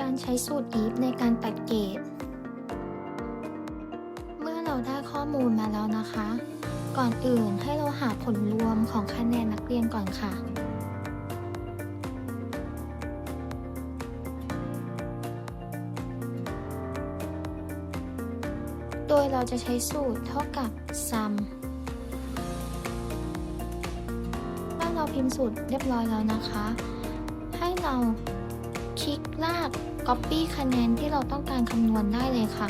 การใช้สูตร if ในการตัดเกรดเมื่อเราได้ข้อมูลมาแล้วนะคะ ก่อนอื่นให้เราหาผลรวมของคะแนนนักเรียนก่อนค่ะโดยเราจะใช้สูตรเท่ากับ sum เมื่อเราพิมพ์สูตรเรียบร้อยแล้วนะคะ ให้เรา ลิกลาก copy คะแนนที่เราต้องการคำนวณได้เลยค่ะ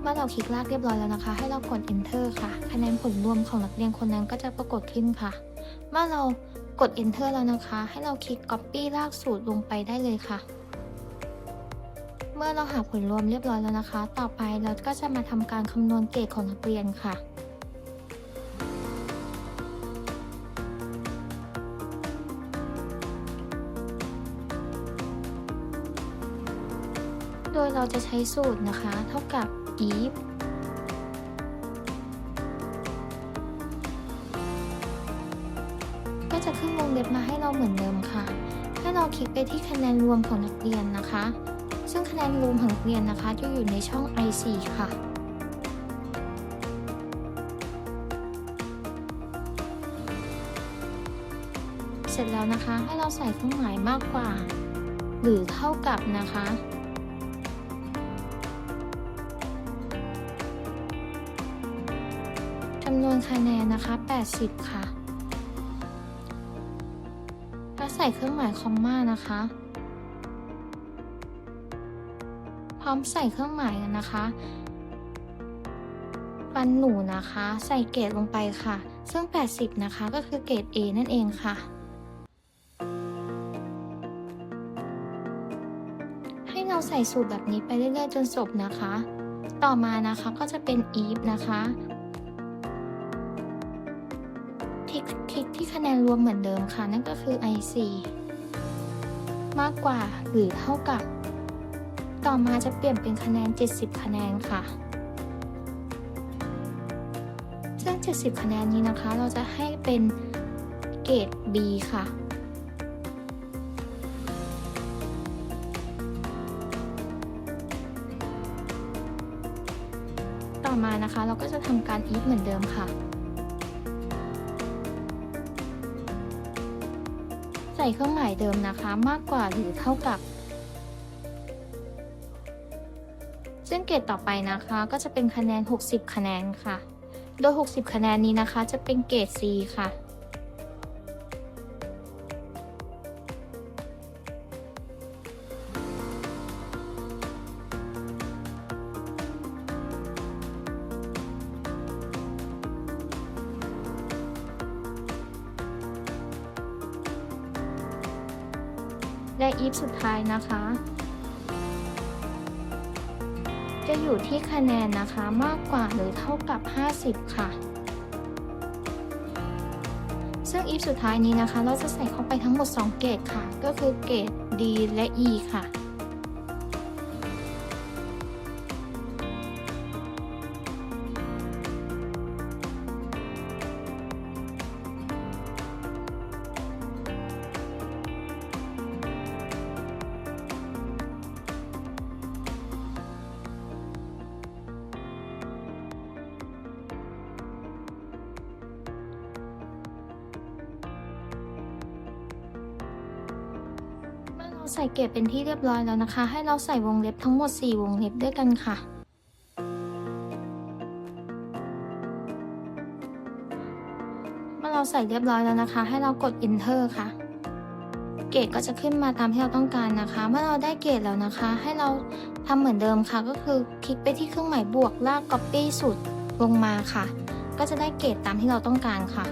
เมื่อเราคลิกลากเรียบร้อยแล้วนะคะ ให้เรากด enter ค่ะ คะแนนผลรวมของนักเรียนคนนั้นก็จะปรากฏขึ้นค่ะ เมื่อเรากด enter แล้วนะคะ ให้เราคลิก copy ลากสูตรลงไปได้เลยค่ะ เมื่อเราหาผลรวมเรียบร้อยแล้วนะคะ ต่อไปเราก็จะมาทำการคำนวณเกรดของนักเรียนค่ะ ยเราจะใช้สูตรนะคะ เท่ากับ if ก็จะขึ้นวงเล็บมาให้เราเหมือนเดิมค่ะ ให้เราคลิกไปที่คะแนนรวมของนักเรียนนะคะ ซึ่งคะแนนรวมของนักเรียนนะคะ จะอยู่ในช่อง i4 ค่ะเสร็จแล้วนะคะให้เราใส่เครื่องหมายมากกว่า หรือเท่ากับนะคะำนวนคะแนนนะคะ 80 ค่ะ แล้วใส่เครื่องหมายคอมมานะคะ พร้อมใส่เครื่องหมายนะคะฟันหนูนะคะ ใส่เกรดลงไปค่ะ ซึ่ง 80 นะคะ ก็คือเกรด A นั่นเองค่ะ ให้เราใส่สูตรแบบนี้ไปเรื่อยๆจนจบนะคะ ต่อมานะคะก็จะเป็น if นะคะ คลิกที่คะแนนรวมเหมือนเดิมค่ะนั่นก็คือ i4 มากกว่าหรือเท่ากับ ต่อมาจะเปลี่ยนเป็นคะแนน 70 คะแนนค่ะ ซึ่ง 70 คะแนนนี้นะคะ เราจะให้เป็นเกรด B ค่ะต่อมานะคะเราก็จะทำการ if เหมือนเดิมค่ะ ส่เครื่องหมายเดิมนะคะมากกว่าหรือเท่ากับ ซึ่งเกรดต่อไปนะคะก็จะเป็นคะแนน 60 คะแนนค่ะ โดย 60 คะแนนนี้นะคะ จะเป็นเกรด C ค่ะ และ if สุดท้ายนะคะ จะอยู่ที่คะแนนนะคะมากกว่าหรือเท่ากับ 50 ค่ะ ซึ่งอีฟสุดท้ายนี้นะคะ เราจะใส่เข้าไปทั้งหมด 2 เกรดค่ะ ก็คือเกรด D และ E ค่ะ เราใส่เกรดเป็นที่เรียบร้อยแล้วนะคะ ให้เราใส่วงเล็บทั้งหมด 4 วงเล็บด้วยกันค่ะ เมื่อเราใส่เรียบร้อยแล้วนะคะ ให้เรากด enter ค่ะ เกรดก็จะขึ้นมาตามที่เราต้องการนะคะ เมื่อเราได้เกรดแล้วนะคะ ให้เราทำเหมือนเดิมค่ะ ก็คือคลิกไปที่เครื่องหมายบวกลาก copy สูตรลงมาค่ะ ก็จะได้เกรดตามที่เราต้องการค่ะ